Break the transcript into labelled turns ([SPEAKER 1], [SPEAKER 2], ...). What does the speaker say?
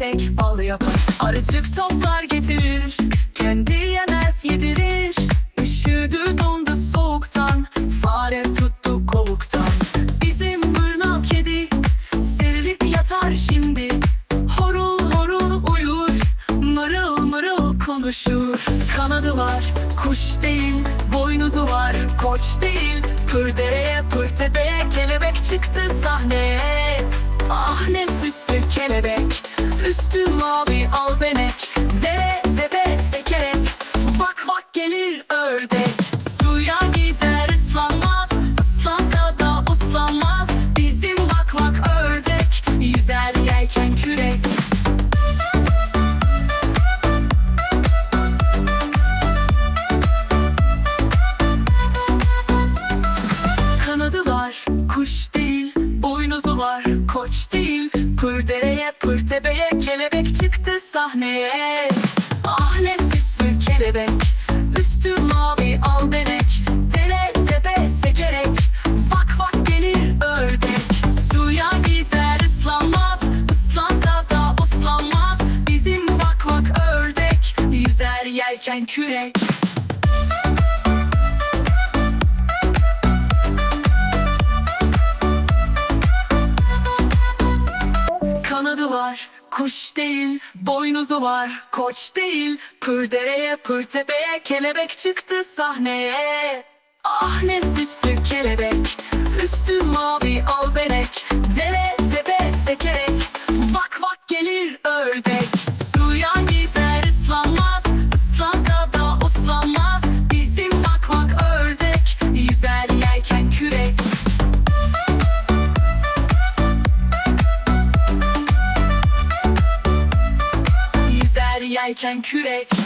[SPEAKER 1] tek bal yapar. Arıcık toplar getirir. Kendi yemez yedirir. Üşüdü dondu soğuktan. Fare tuttu kovuktan Bizim bırnav kedi Serilip yatar şimdi. Horul horul uyur Mırıl mırıl konuşur. Kanadı var kuş değil Boynuzu var. Koç değil Pır dereye pır tepeye Kelebek çıktı sahneye. Ah ne süslü kelebek Üstü mavi albenek Dere tepe sekerek bak gelir ördek. Suya gider ıslanmaz. Islansa da uslanmaz. Bizim bak bak ördek. Yüzer yelken kürek. Kanadı var, kuş değil, boynuzu var, koç değil. Dereye, pır tepeye, kelebek çıktı sahneye. Ah ne süslü kelebek, üstü mavi albenek. Dere tepe sekerek, vak vak gelir ördek. Suya gider ıslanmaz, ıslansa da uslanmaz. Bizim vak vak ördek, yüzer yelken kürek. Kanadı var, kuş değil, boynuzu var, koç değil. Pır dereye, pır tepeye, kelebek çıktı sahneye. Ah ne süslü kelebek, üstü mavi albenek. Dere tepe sekerek, vak vak gelir ördek. Yelken kürek